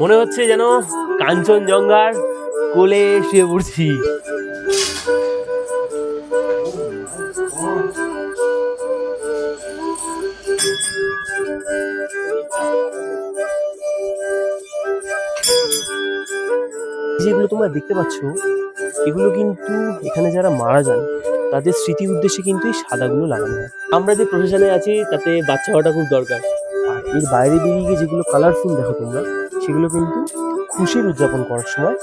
মনে হচ্ছে যেন কাঞ্চনজঙ্ঘার কোলে শুয়ে পড়ছি। যেগুলো তোমরা দেখতে পাচ্ছ, এগুলো কিন্তু এখানে যারা মারা যান, তাদের স্মৃতি উদ্দেশ্যে কিন্তু এই সাদাগুলো লাগানো হয়। আমরা যে প্রফেশনে আছি, তাতে বাচ্চা হওয়াটা খুব দরকার। আর এর বাইরে বেরিয়ে গিয়ে যেগুলো কালারফুল দেখো তোমরা সেগুলো কিন্তু খুশির উদযাপন করার সময়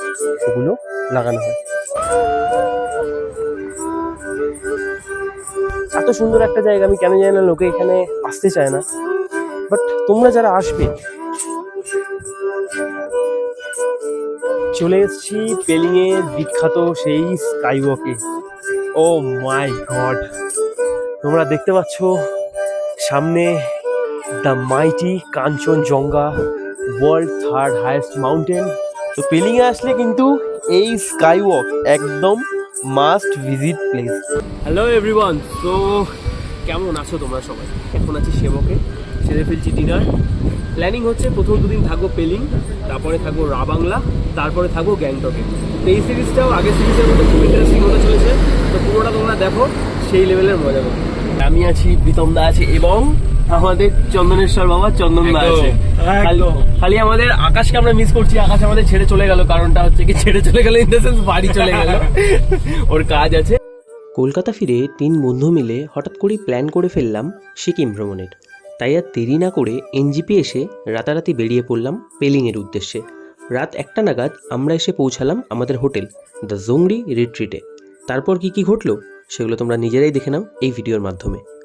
ওগুলো লাগানো হয়। এত সুন্দর একটা জায়গা, আমি কেন জানি না লোকে এখানে আসতে চায় না। বাট তোমরা যারা আসবে, চলে এসেছি পেলিং এর বিখ্যাত সেই স্কাই ওয়াকে ও মাই গড তোমরা দেখতে পাচ্ছ সামনে the mighty Kanchenjunga world third highest mountain তো পেলিংয়ে আসলে কিন্তু এই স্কাই ওয়াক একদম must visit place hello everyone তো কেমন আছো তোমরা সবাই? এখন আছি সেবকে সেরে ফেলছি ডিনার প্ল্যানিং হচ্ছে প্রথম দুদিন থাকব পেলিং তারপরে থাকব রাবাংলা তারপরে থাকব গ্যাংটকে তো এই সিরিজটাও আগের সিরিজের মধ্যে খুব ইন্টারেস্টিং হতে চলেছে। তো পুরোটা তোমরা দেখো, সেই লেভেলের মজা পাবে আমি আছি, প্রীতম দা আছে, এবং আমাদের চন্দনেশ্বর বাবা চন্দন দা আছে। খালি- আমাদের আকাশকে আমরা মিস করছি আকাশ আমাদের ছেড়ে চলে গেল কারণটা হচ্ছে কি ছেড়ে চলে গেল ইন দ্য সেন্স বাড়ি চলে গেল। ওর কাজ আছে। কলকাতা ফিরে তিন বন্ধু মিলে হঠাৎ করেই প্ল্যান করে ফেললাম সিকিম ভ্রমণের। তাই আর দেরি না করে এনজিপি এসে রাতারাতি বেরিয়ে পড়লাম পেলিংয়ের উদ্দেশ্যে। রাত একটা নাগাদ আমরা এসে পৌঁছালাম আমাদের হোটেল দ্য জোংরি রিট্রিটে। তারপর কি কি ঘটলো সেগুলো তোমরা নিজেরাই দেখে নাও এই ভিডিওর মাধ্যমে।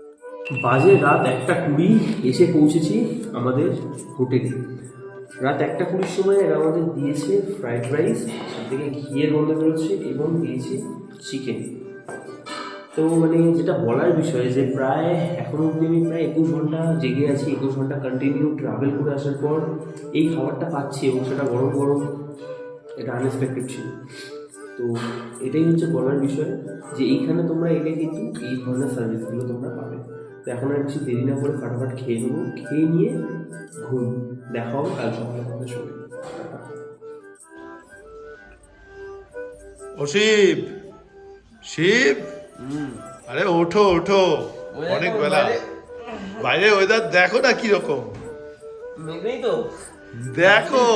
বাজে রাত একটা কুড়ি, এসে পৌঁছেছি আমাদের হোটেলে। রাত একটা কুড়ির সময় এরা আমাদের দিয়েছে ফ্রাইড রাইস থেকে ঘিয়ের গন্ধ বেরোচ্ছে এবং দিয়েছে চিকেন। তো মানে যেটা বলার বিষয় যে প্রায় এখনও অবধি আমি প্রায় একুশ ঘণ্টা জেগে আছি, একুশ ঘণ্টা কন্টিনিউ ট্রাভেল করে আসার পর এই খাবারটা পাচ্ছি এবং সেটা গরম গরম এটা আনএক্সপেক্টেড ছিল। তো এটাই হচ্ছে বলার বিষয় যে এইখানে তোমরা এলে কিন্তু এই ধরনের সার্ভিসগুলো তোমরা পাবে। তো এখন আর বেশি দেরি না করে ফাটাফাট খেয়ে নেব। খেয়ে নিয়ে ঘুম। দেখা হবে কাল সকালে আমাদের সঙ্গে ও শিব! শিব! আরে ওঠো ওঠো। অনেক বেলা। বাইরে। ওয়েদার দেখো না কীরকম। দেখো।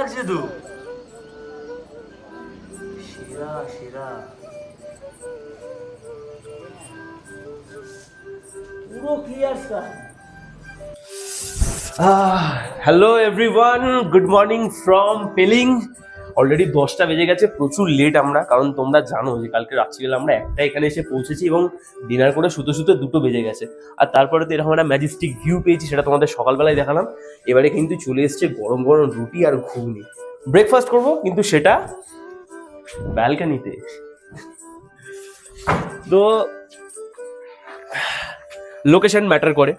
আলাদাই লাগছে তো সেরা সেরা পুরো clear hello everyone good morning from Pelling already দশটা বেজে গেছে, প্রচুর লেট আমরা, কারণ তোমরা জানো যে কালকে রাত্রিবেলা আমরা একটা এখানে এসে পৌঁছেছি এবং ডিনার করে শুতে শুতে দুটো বেজে গেছে। আর তারপরে তো এরকম একটা ম্যাজেস্টিক ভিউ পেয়েছি, সেটা তোমাদের সকালবেলায় দেখালাম। এবারে কিন্তু চলে এসছে গরম গরম রুটি আর ঘুগনি। ব্রেকফাস্ট করব, কিন্তু সেটা ব্যালকানিতে তো লোকেশন ম্যাটার করে।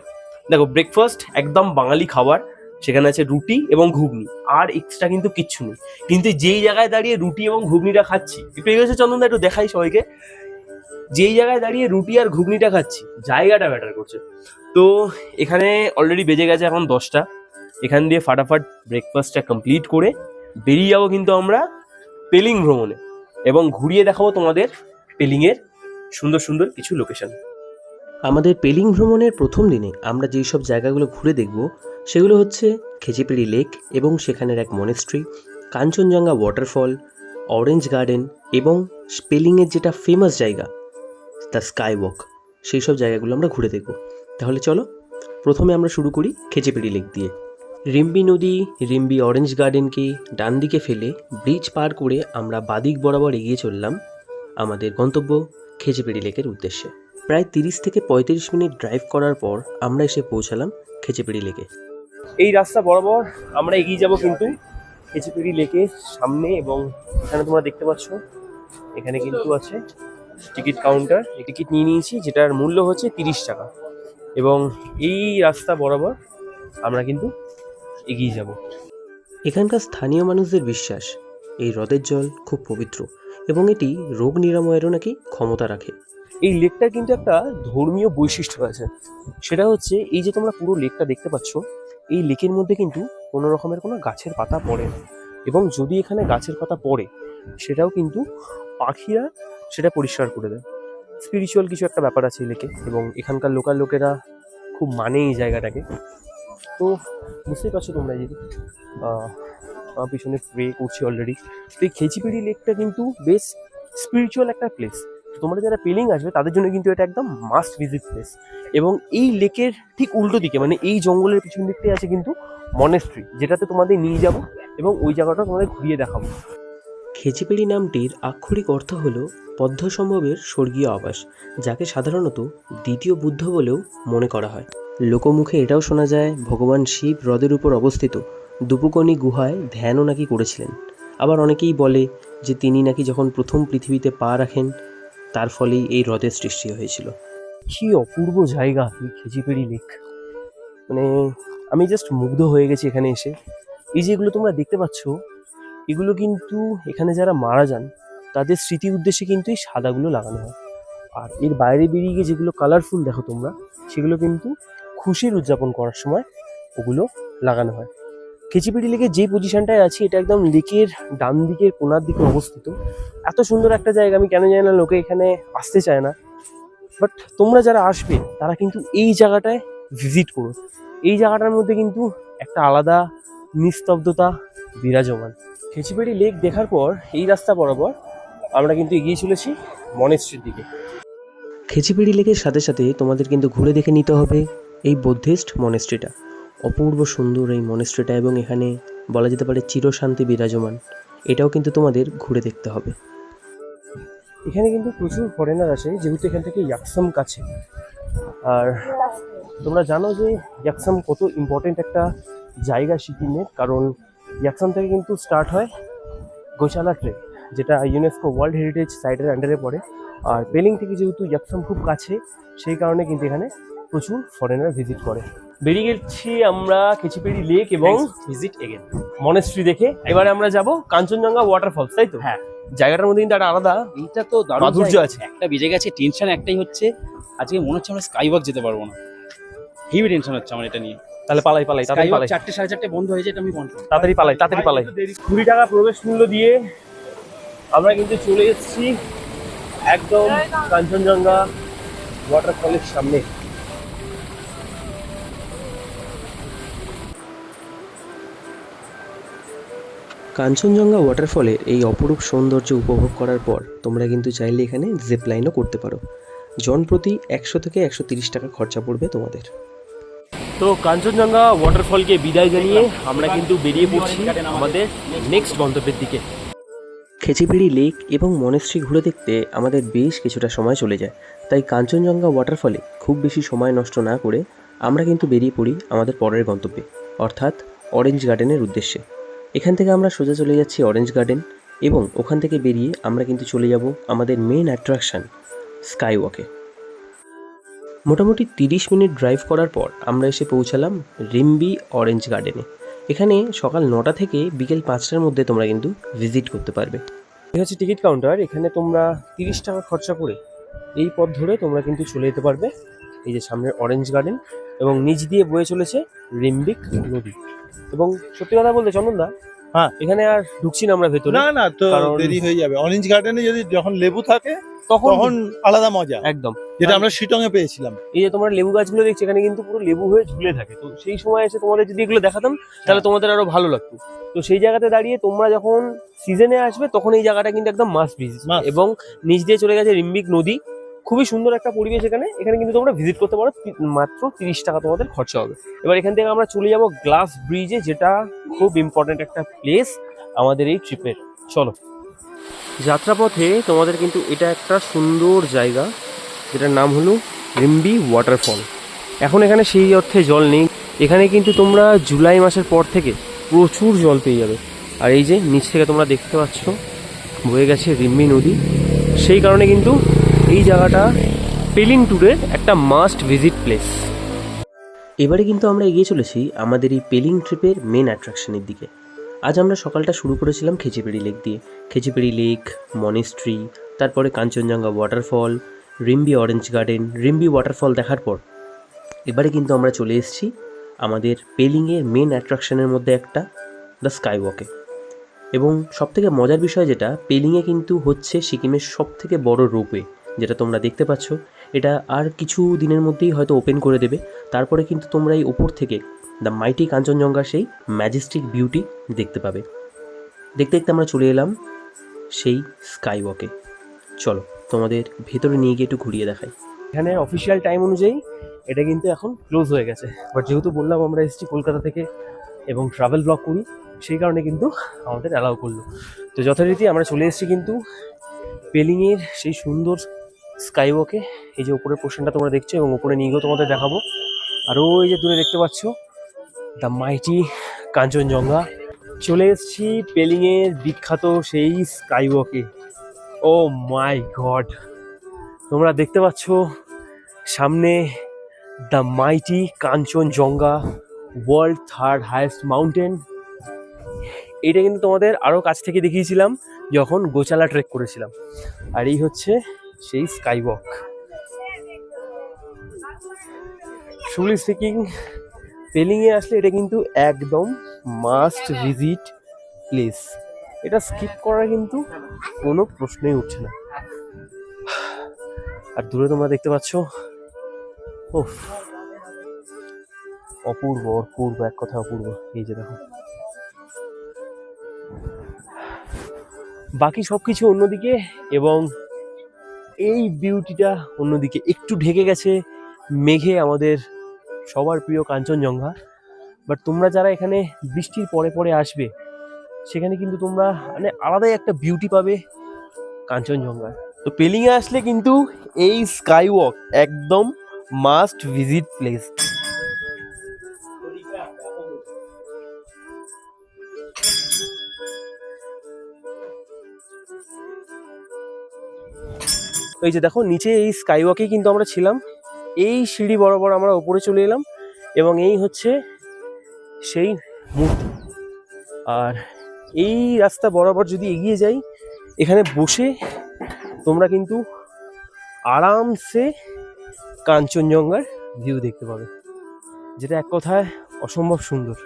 দেখো ব্রেকফাস্ট একদম বাঙালি খাবার। সেখানে আছে রুটি এবং ঘুগনি। আর এক্সট্রা কিন্তু কিচ্ছু নেই। কিন্তু যেই জায়গায় দাঁড়িয়ে রুটি এবং ঘুগনিটা খাচ্ছি একটু এগেছে চন্দনদা একটু দেখাই সবাইকে। যেই জায়গায় দাঁড়িয়ে রুটি আর ঘুগনিটা খাচ্ছি, জায়গাটা ম্যাটার করছে। তো এখানে অলরেডি বেজে গেছে এখন দশটা। এখান দিয়ে ফাটাফাট ব্রেকফাস্টটা কমপ্লিট করে বেরিয়ে যাব কিন্তু আমরা পেলিং ভ্রমণে। এবং ঘুরিয়ে দেখাবো তোমাদের পেলিংয়ের সুন্দর সুন্দর কিছু লোকেশন আমাদের পেলিং ভ্রমণের প্রথম দিনে আমরা যেই সব জায়গাগুলো ঘুরে দেখব সেগুলো হচ্ছে খেচিপিড়ি লেক এবং সেখানের এক monastery Kanchenjunga waterfall orange garden এবং স্পেলিংয়ের যেটা ফেমাস জায়গা দ্য স্কাই ওয়াক সেই সব জায়গাগুলো আমরা ঘুরে দেখব। তাহলে চলো, প্রথমে আমরা শুরু করি খেচিপিড়ি লেক দিয়ে। রিম্বি নদী রিম্বি অরেঞ্জ গার্ডেনকে ডান দিকে ফেলে ব্রিজ পার করে আমরা বাদিক বরাবর এগিয়ে চললাম আমাদের গন্তব্য খেচিপিড়ি লেকের উদ্দেশ্যে। প্রায় তিরিশ থেকে পঁয়ত্রিশ মিনিট ড্রাইভ করার পর আমরা এসে পৌঁছালাম খেচিপিড়ি লেকে। এই রাস্তা বরাবর আমরা এগিয়ে যাব কিন্তু হেচিপিড়ি লেকের সামনে এবং এখানে তোমরা দেখতে পাচ্ছ এখানে কিন্তু আছে টিকিট কাউন্টার। টিকিট নিয়ে নিয়েছি যেটার মূল্য হচ্ছে তিরিশ টাকা। এবং এই রাস্তা বরাবর আমরা কিন্তু এগিয়ে যাব। এখানকার স্থানীয় মানুষদের বিশ্বাস এই হ্রদের জল খুব পবিত্র এবং এটি রোগ নিরাময়েরও নাকি ক্ষমতা রাখে। এই লেকটার কিন্তু একটা ধর্মীয় বৈশিষ্ট্য আছে। সেটা হচ্ছে এই যে তোমরা পুরো লেকটা দেখতে পাচ্ছ এই লেকের মধ্যে কিন্তু কোনো রকমের কোনো গাছের পাতা পড়ে না। এবং যদি এখানে গাছের পাতা পড়ে, সেটাও কিন্তু পাখিরা সেটা পরিষ্কার করে দেয়। স্পিরিচুয়াল কিছু একটা ব্যাপার আছে লেকে এবং এখানকার লোকাল লোকেরা খুব মানে এই জায়গাটাকে। তো বুঝতেই পারছ তোমরা এই যে আমার পিছনে প্রে করছি অলরেডি তো এই খেচিপিড়ি লেকটা কিন্তু বেশ স্পিরিচুয়াল একটা প্লেস তোমরা যারা পেলিং আসবে, তাদের জন্য কিন্তু এটা একদম মাস্ট ভিজিট প্লেস এবং এই লেকের ঠিক উল্টো দিকে মানে এই জঙ্গলের পিছন দিকটাই আছে কিন্তু মনেস্ট্রি যেটাতে তোমাদের নিয়ে যাব এবং ওই জায়গাটা তোমাদের ঘুরিয়ে দেখাবো। খেচিপিড়ি নামটির আক্ষরিক অর্থ হল পদ্মসম্ভবের স্বর্গীয় আবাস, যাকে সাধারণত দ্বিতীয় বুদ্ধ বলেও মনে করা হয়। লোকমুখে এটাও শোনা যায়, ভগবান শিব হ্রদের উপর অবস্থিত দুপুকনি গুহায় ধ্যানও নাকি করেছিলেন। আবার অনেকেই বলে যে তিনি নাকি যখন প্রথম পৃথিবীতে পা রাখেন তার ফলেই এই হ্রদের সৃষ্টি হয়েছিল। কি অপূর্ব জায়গা এই খেজিপেড়ি লেক। মানে আমি জাস্ট মুগ্ধ হয়ে গেছি এখানে এসে। এই যেগুলো তোমরা দেখতে পাচ্ছ, এগুলো কিন্তু এখানে যারা মারা যান, তাদের স্মৃতি উদ্দেশ্যে কিন্তু এই সাদাগুলো লাগানো হয়। আর এর বাইরে বেরিয়ে গিয়ে যেগুলো কালারফুল দেখো তোমরা, সেগুলো কিন্তু খুশির উদযাপন করার সময় ওগুলো লাগানো হয়। খেচিপিড়ি লেকের যে পজিশনটায় আছি, এটা একদম লেকের ডান দিকের কোনার দিকে অবস্থিত। এত সুন্দর একটা জায়গা, আমি কেন জানি না লোকে এখানে আসতে চায় না। বাট তোমরা যারা আসবে, তারা কিন্তু এই জায়গাটায় ভিজিট করো। এই জায়গাটার মধ্যে কিন্তু একটা আলাদা নিস্তব্ধতা বিরাজমান। খেচিপেড়ি লেক দেখার পর, এই রাস্তা বরাবর আমরা কিন্তু এগিয়ে চলেছি মনেস্ট্রির দিকে। খেচিপিড়ি লেকের সাথে সাথে তোমাদের কিন্তু ঘুরে দেখে নিতে হবে এই বুদ্ধিস্ট মনেস্ট্রিটা অপূর্ব সুন্দর এই মনেস্ট্রিটা এবং এখানে বলা যেতে পারে চিরশান্তি বিরাজমান। এটাও কিন্তু তোমাদের ঘুরে দেখতে হবে। এখানে কিন্তু প্রচুর ফরেনার আসে, যেহেতু এখান থেকে ইয়াকসাম কাছে। আর তোমরা জানো যে ইয়াকসাম কত ইম্পর্টেন্ট একটা জায়গা সিকিমের কারণ ইয়াকসাম থেকে কিন্তু স্টার্ট হয় গোশালা ট্রেক যেটা ইউনেস্কো ওয়ার্ল্ড হেরিটেজ সাইটের আন্ডারে পড়ে। আর পেলিং থেকে যেহেতু ইয়াকসাম খুব কাছে, সেই কারণে কিন্তু এখানে প্রচুর ফরেনার ভিজিট করে। বেরিয়ে গেছি আমরা খেচিপেড়ি লেক এবং ভিজিট এগেন মনেস্ট্রি দেখে। এবারে আমরা যাব কাঞ্চনজঙ্ঘা ওয়াটারফলস তাই তো? হ্যাঁ। জায়গাটার মধ্যে কিন্তু একটা আলাদা এইটা তো দারুণ মাধুর্য আছে। একটা বেজে গেছে টেনশন একটাই হচ্ছে আজকে মনে হচ্ছে আমরা স্কাই ওয়াক যেতে পারব না। হেভি টেনশন হচ্ছে আমার এটা নিয়ে। তাহলে পালাই পালাই তাড়াতাড়ি পালাই। চারটে সাড়ে চারটে বন্ধ হয়েছে এটা আমি কনফার্ম তাড়াতাড়ি পালাই তাড়াতাড়ি পালাই। কুড়ি টাকা প্রবেশ মূল্য দিয়ে আমরা কিন্তু চলে এসেছি একদম কাঞ্চনজঙ্ঘা ওয়াটারফলের সামনে। কাঞ্চনজঙ্ঘা ওয়াটারফলের এই অপরূপ সৌন্দর্য উপভোগ করার পর তোমরা কিন্তু চাইলে এখানে জিপ লাইনও করতে পারো। জন প্রতি একশো থেকে একশো তিরিশ টাকা খরচা পড়বে তোমাদের। তো কাঞ্চনজঙ্ঘা ওয়াটারফলকে বিদায় জানিয়ে আমরা কিন্তু বেরিয়ে পড়ছি আমাদের নেক্সট গন্তব্যের দিকে। খেচিপিড়ি লেক এবং মনেস্ট্রি ঘুরে দেখতে আমাদের বেশ কিছুটা সময় চলে যায়। তাই কাঞ্চনজঙ্ঘা ওয়াটারফলে খুব বেশি সময় নষ্ট না করে আমরা কিন্তু বেরিয়ে পড়ি আমাদের পরের গন্তব্যে অর্থাৎ অরেঞ্জ গার্ডেনের উদ্দেশ্যে। এখান থেকে আমরা সোজা চলে যাচ্ছি অরেঞ্জ গার্ডেন এবং ওখান থেকে বেরিয়ে আমরা কিন্তু চলে যাব আমাদের মেন অ্যাট্রাকশান স্কাই ওয়াকে মোটামুটি তিরিশ মিনিট ড্রাইভ করার পর আমরা এসে পৌঁছালাম রিম্বি অরেঞ্জ গার্ডেনে এখানে সকাল নটা থেকে বিকেল পাঁচটার মধ্যে তোমরা কিন্তু ভিজিট করতে পারবে। এই হচ্ছে টিকিট কাউন্টার এখানে তোমরা তিরিশ টাকা খরচা করে এই পথ ধরে তোমরা কিন্তু চলে যেতে পারবে। এই যে সামনের অরেঞ্জ গার্ডেন এবং নিচ দিয়ে বয়ে চলেছে রিম্বিক নদী। এবং সত্যি কথা বলতে চন্দনদা হ্যাঁ। এখানে আর ঢুকছি না আমরা ভেতরে। না না তো দেরি হয়ে যাবে। অরেঞ্জ গার্ডেনে যদি যখন লেবু থাকে তখন তখন আলাদা মজা। একদম। যেটা আমরা শিটং এ পেয়েছিলাম। এই যে তোমরা লেবু গাছগুলো দেখছ এখানে কিন্তু পুরো লেবু হয়ে ঝুলে থাকে। তো সেই সময় এসে তোমাদের যদি এগুলো দেখাতাম তাহলে তোমাদের আরও ভালো লাগতো। তো সেই জায়গাতে দাঁড়িয়ে তোমরা যখন সিজনে আসবে তখন এই জায়গাটা কিন্তু একদম মাস্ট Must. এবং নিচ দিয়ে চলে গেছে রিম্বিক নদী। খুবই সুন্দর একটা পরিবেশ এখানে। এখানে কিন্তু তোমরা ভিজিট করতে পারো মাত্র তিরিশ টাকা তোমাদের খরচা হবে। এবার এখান থেকে আমরা চলে যাব গ্লাস ব্রিজে যেটা খুব ইম্পর্টেন্ট একটা প্লেস আমাদের এই ট্রিপের চলো। যাত্রাপথে তোমাদের কিন্তু এটা একটা সুন্দর জায়গা, যেটার নাম হলো রিম্বি ওয়াটারফল এখন এখানে সেই অর্থে জল নেই। এখানে কিন্তু তোমরা জুলাই মাসের পর থেকে প্রচুর জল পেয়ে যাবে। আর এই যে নিচ থেকে তোমরা দেখতে পাচ্ছ, বয়ে গেছে রিম্বি নদী। সেই কারণে কিন্তু এই জায়গাটা পেলিং ট্যুরের একটা মাস্ট ভিজিট প্লেস এবারে কিন্তু আমরা এগিয়ে চলেছি আমাদের এই পেলিং ট্রিপের মেন অ্যাট্রাকশনের দিকে। আজ আমরা সকালটা শুরু করেছিলাম খেচিপেড়ি লেক দিয়ে। খেচিপেড়ি লেক মনেস্ট্রি তারপরে Kanchenjunga waterfall Rimbi orange garden Rimbi waterfall দেখার পর এবারে কিন্তু আমরা চলে এসেছি আমাদের পেলিংয়ের মেন অ্যাট্রাকশনের মধ্যে একটা দ্য স্কাই ওয়াকে এবং সবথেকে মজার বিষয় যেটা পেলিংয়ে কিন্তু হচ্ছে সিকিমের সবথেকে বড় রোপওয়ে যেটা তোমরা দেখতে পাচ্ছ, এটা আর কিছু দিনের মধ্যেই হয়তো ওপেন করে দেবে। তারপরে কিন্তু তোমরা এই ওপর থেকে দ্য মাইটি কাঞ্চনজঙ্ঘার সেই ম্যাজেস্টিক বিউটি দেখতে পাবে। দেখতে দেখতে আমরা চলে এলাম সেই স্কাই ওয়াকে চলো, তোমাদের ভেতরে নিয়ে গিয়ে একটু ঘুরিয়ে দেখাই। এখানে অফিসিয়াল টাইম অনুযায়ী এটা কিন্তু এখন ক্লোজ হয়ে গেছে। বাট যেহেতু বললাম আমরা এসেছি কলকাতা থেকে এবং ট্রাভেল ব্লগ করি, সেই কারণে কিন্তু আমাদের অ্যালাউ করল। তো যথারীতি আমরা চলে এসেছি কিন্তু পেলিংয়ের সেই সুন্দর স্কাইওয়াকে এই যে উপরের পোর্শনটা তোমরা দেখছ এবং উপরে নিয়ে গিয়েও তোমাদের দেখাবো। আর ওই যে দূরে দেখতে পাচ্ছ দ্য মাইটি কাঞ্চনজঙ্ঘা চলে এসেছি পেলিংয়ের বিখ্যাত সেই স্কাইওয়াকে ও মাই গড তোমরা দেখতে পাচ্ছ, সামনে the mighty Kanchenjunga world third highest mountain এটা কিন্তু তোমাদের আরও কাছ থেকে দেখিয়েছিলাম, যখন গোচালা ট্রেক করেছিলাম। আর এই হচ্ছে সেই স্কাই ওয়াক শুলি স্পিকিং পেলিংয়ে আসলে এটা কিন্তু একদম মাস্ট ভিজিট প্লেস এটা স্কিপ করার কিন্তু কোনো প্রশ্নই উঠছে না। আর দূরে তোমরা দেখতে পাচ্ছ ওফ অপূর্ব অপূর্ব, এক কথা অপূর্ব। এই যে দেখো। বাকি সব কিছু অন্যদিকে এবং এই বিউটিটা অন্যদিকে একটু ঢেকে গেছে মেঘে আমাদের সবার প্রিয় কাঞ্চনজঙ্ঘা। বাট তোমরা যারা এখানে বৃষ্টির পরে পরে আসবে, সেখানে কিন্তু তোমরা মানে আলাদাই একটা বিউটি পাবে কাঞ্চনজঙ্ঘা। তো পেলিংয়ে আসলে কিন্তু এই স্কাই ওয়াক একদম মাস্ট ভিজিট প্লেস এই যে দেখো, নিচে এই স্কাই ওয়াকেই কিন্তু আমরা ছিলাম। এই সিঁড়ি বরাবর আমরা উপরে চলে এলাম এবং এই হচ্ছে সেই মূর্তি। আর এই রাস্তা বরাবর যদি এগিয়ে যাই, এখানে বসে তোমরা কিন্তু আরামসে কাঞ্চনজঙ্ঘার ভিউ দেখতে পাবে। যেটা এক কথায় অসম্ভব সুন্দর।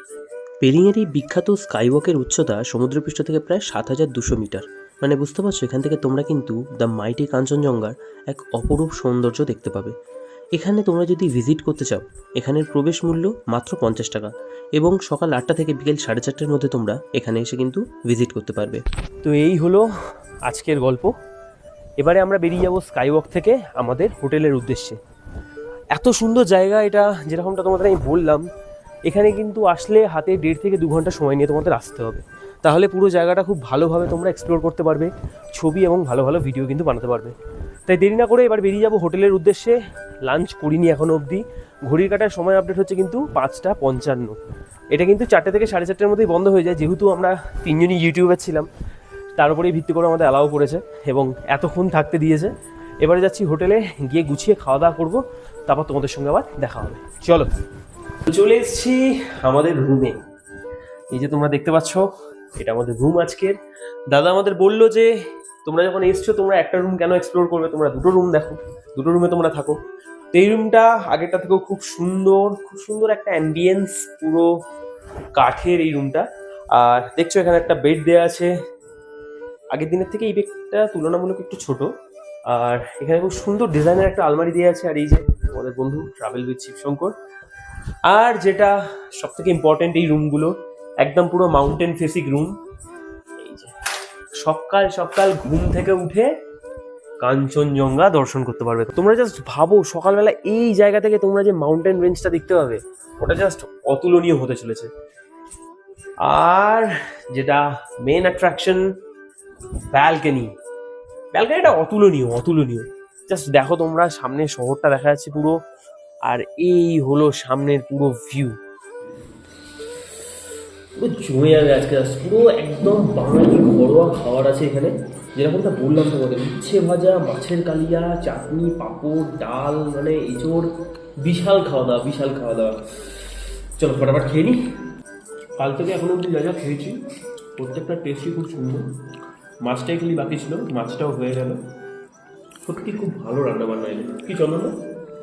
পেলিংয়ের এই বিখ্যাত স্কাইওয়াকের উচ্চতা সমুদ্রপৃষ্ঠ থেকে প্রায় সাত হাজার দুশো মিটার। মানে বুঝতে পারছ, এখান থেকে তোমরা কিন্তু দ্য মাইটি কাঞ্চনজঙ্ঘার এক অপরূপ সৌন্দর্য দেখতে পাবে। এখানে তোমরা যদি ভিজিট করতে চাও, এখানের প্রবেশ মূল্য মাত্র পঞ্চাশ টাকা এবং সকাল আটটা থেকে বিকেল সাড়ে চারটের মধ্যে তোমরা এখানে এসে কিন্তু ভিজিট করতে পারবে। তো এই হলো আজকের গল্প। এবারে আমরা বেরিয়ে যাব স্কাইওয়াক থেকে আমাদের হোটেলের উদ্দেশ্যে। এত সুন্দর জায়গা এটা, যেরকমটা তোমাদের আমি বললাম, এখানে কিন্তু আসলে হাতে দেড় থেকে দু ঘণ্টা সময় নিয়ে তোমাদের আসতে হবে। তাহলে পুরো জায়গাটা খুব ভালোভাবে তোমরা এক্সপ্লোর করতে পারবে, ছবি এবং ভালো ভালো ভিডিও কিন্তু বানাতে পারবে। তাই দেরি না করে এবার বেরিয়ে যাব হোটেলের উদ্দেশ্যে লাঞ্চ করিনি এখনও অবধি। ঘড়ির কাটার সময় আপডেট হচ্ছে কিন্তু পাঁচটা পঞ্চান্ন। এটা কিন্তু চারটে থেকে সাড়ে চারটের মধ্যেই বন্ধ হয়ে যায়, যেহেতু আমরা তিনজনই ইউটিউবার ছিলাম, তার উপরেই ভিত্তি করে আমাদের অ্যালাউ করেছে এবং এতক্ষণ থাকতে দিয়েছে। এবারে যাচ্ছি হোটেলে, গিয়ে গুছিয়ে খাওয়া দাওয়া করব, তারপর তোমাদের সঙ্গে আবার দেখা হবে। চলো। চলে এসছি আমাদের রুমে এই যে তোমরা দেখতে পাচ্ছ এটা আমাদের রুম আজকের। দাদা আমাদের বলল যে, তোমরা যখন এসছো, তোমরা একটা রুম কেন এক্সপ্লোর করবে? তোমরা দুটো রুম দেখো। দুটো রুমে তোমরা থাকো। তো এই রুমটা আগেরটা থেকেও খুব সুন্দর খুব সুন্দর একটা অ্যাম্বিয়েন্স পুরো কাঠের এই রুমটা আর দেখছ, এখানে একটা বেড দেওয়া আছে। আগের দিনের থেকে এই বেডটা তুলনামূলক একটু ছোট। আর এখানে খুব সুন্দর ডিজাইনের একটা আলমারি দেওয়া আছে। আর এই যে আমাদের বন্ধু ট্রাভেল উইথ শিবশঙ্কর। আর যেটা সব থেকে ইম্পর্টেন্ট এই রুমগুলো একদম পুরো মাউন্টেন ফেসিক রুম সকাল সকাল ঘুম থেকে উঠে কাঞ্চনজঙ্ঘা দর্শন করতে পারবে। তোমরা জাস্ট ভাবো, সকালবেলা এই জায়গা থেকে তোমরা যে মাউন্টেন রেঞ্জটা দেখতে পাবে, ওটা জাস্ট অতুলনীয় হতে চলেছে। আর যেটা মেন অ্যাট্রাকশন ব্যালকনি ব্যালকনিটা অতুলনীয় অতুলনীয়। জাস্ট দেখো তোমরা, সামনে শহরটা দেখা যাচ্ছে পুরো। আর এই হলো সামনের পুরো ভিউ পুরো জমে যাবে আজকে পুরো একদম বাঙালি ঘরোয়া খাবার আছে এখানে। যেরকমটা বললাম তোমাদের, উচ্ছে ভাজা, মাছের কালিয়া, চাটনি, পাঁপড়, ডাল মানে এঁচোড়, বিশাল খাওয়া দাওয়া বিশাল খাওয়া দাওয়া চলো ফটাফট খেয়ে নিই কাল থেকে এখন অব্দি যা যা খেয়েছি, প্রত্যেকটা টেস্টই খুব সুন্দর। মাছটাই খালি বাকি ছিল, মাছটাও হয়ে গেল। সত্যি খুব ভালো রান্না বান্না এলো। কি চলো না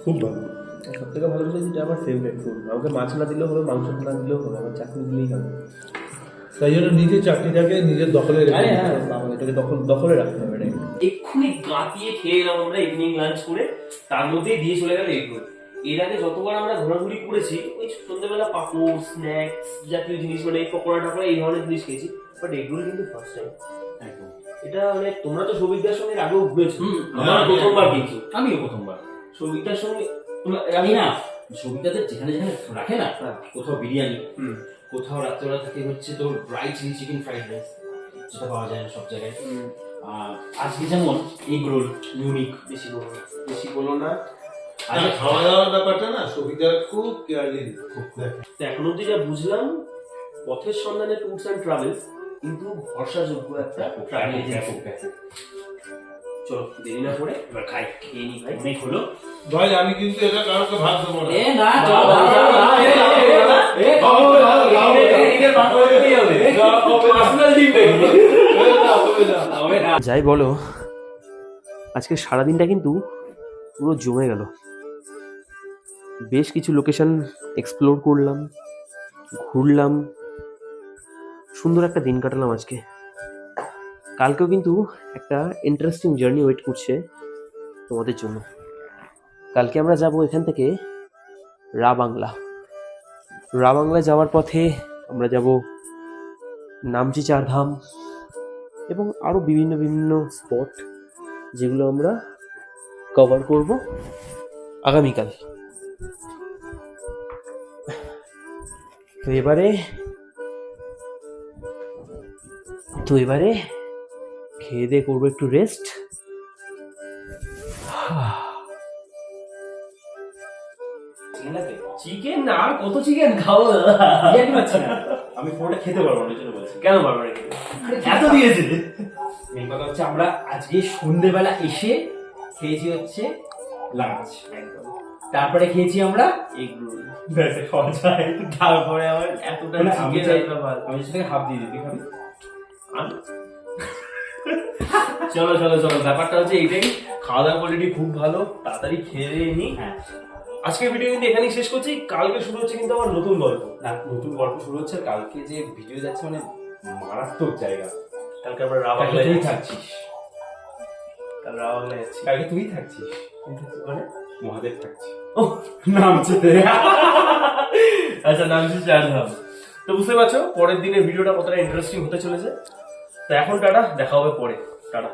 খুব ভালো। সব থেকে ভালো জিনিস যেটা আমার ফেভারিট ফুড আমাকে মাছ না দিলেও হবে মাংস না দিলেও হবে আমার চাকরি দিলেই হবে। তাই জন্য নিজের চাকরিটাকে নিজের দখলে রেখে আরে হ্যাঁ। বাবা, এটাকে দখল দখলে রাখতে হবে এটাকে এক্ষুনি গাতিয়ে খেয়ে এলাম আমরা ইভিনিং লাঞ্চ করে তার মধ্যেই দিয়ে চলে গেল এগুলো এর আগে যতবার আমরা ঘোরাঘুরি করেছি ওই সন্ধ্যেবেলা পাপড় স্ন্যাক্স জাতীয় জিনিস মানে এই পকোড়া টকোড়া এই ধরনের জিনিস খেয়েছি বাট এগুলো কিন্তু ফার্স্ট টাইম এটা মানে তোমরা তো সবিতার সঙ্গে আগেও ঘুরেছো। আমার হ্যাঁ, প্রথমবার। গিয়েছি আমিও প্রথমবার। সৌভিকদার সঙ্গে আমি না সবিতাদের যেখানে যেখানে রাখে না হ্যাঁ। কোথাও বিরিয়ানি হুম। কোথাও রাত্রেবেলা থাকে হচ্ছে তোর dry chilli chicken fried rice যেটা পাওয়া যায় না সব জায়গায়। আজকে যেমন এগ রোল ইউনিক বেশি বলো না বেশি বলো না। আর খাওয়া দাওয়ার ব্যাপারটা না সুবিধা খুব কেয়ারলি খুব তো এখন অব্দি যা বুঝলাম পথের সন্ধানে ট্যুরস অ্যান্ড ট্রাভেলস কিন্তু ভরসাযোগ্য একটা ট্রাভেল এজেন্সি চলো দেরি না করে এবার খাই। খেয়ে নি ভাই। অনেক হলো। ভাই আমি কিন্তু এটা কারোকে ভাগ দেবো না। এ না। যাই বলো আজকে সারাদিনটা কিন্তু পুরো জমে গেল। বেশ কিছু লোকেশন এক্সপ্লোর করলাম ঘুরলাম। সুন্দর একটা দিন কাটালাম আজকে। কালকেও কিন্তু একটা ইন্টারেস্টিং জার্নি ওয়েট করছে তোমাদের জন্য। কালকে আমরা যাব এখান থেকে রা বাংলা রা বাংলা যাওয়ার পথে আমরা যাব নামচি চারধাম এবং আরও বিভিন্ন বিভিন্ন স্পট যেগুলো আমরা কভার করব আগামীকাল। তো এবারে তো এবারে খেয়ে দিয়ে করব একটু রেস্ট চিকেন না আর কত চিকেন খাব? পাচ্ছি না। আমি পুরোটা খেতে পারব না জন্য বলছি। কেন পারব না এত দিয়েছে। মেন কথা হচ্ছে আমরা আজকে সন্ধ্যেবেলা এসে খেয়েছি হচ্ছে লাঞ্চ। একদম। তারপরে খেয়েছি আমরা এগ রোল। ব্যাস খাওয়া যায়। তারপরে আবার এতটা মানে আমি চিকেন চাই- একটা আমি সেটাকে হাফ দিয়ে দিতে খাবি? চলো চলো চলো ব্যাপারটা হচ্ছে এইটাই। খাওয়া দাওয়া কোয়ালিটি খুব ভালো তাড়াতাড়ি খেয়ে নি। হ্যাঁ। আজকের ভিডিও কিন্তু এখানেই শেষ করছি। কালকে শুরু হচ্ছে কিন্তু আমার নতুন গল্প। না নতুন গল্প শুরু হচ্ছে। কালকে যে ভিডিও যাচ্ছে মানে মারাত্মক জায়গা। কালকে আমরা রা কালকে বাংলায় তুই যাচ্ছি। থাকছিস। কাল রা বাংলায় যাচ্ছি। কালকে তুই থাকছিস। মানে? মহাদেব থাকছি। ও নামছে আচ্ছা নাম তো বুঝতে পারছ পরের দিনের ভিডিওটা কতটা ইন্টারেস্টিং হতে চলেছে। তো এখন টাটা দেখা হবে পরে। টাটা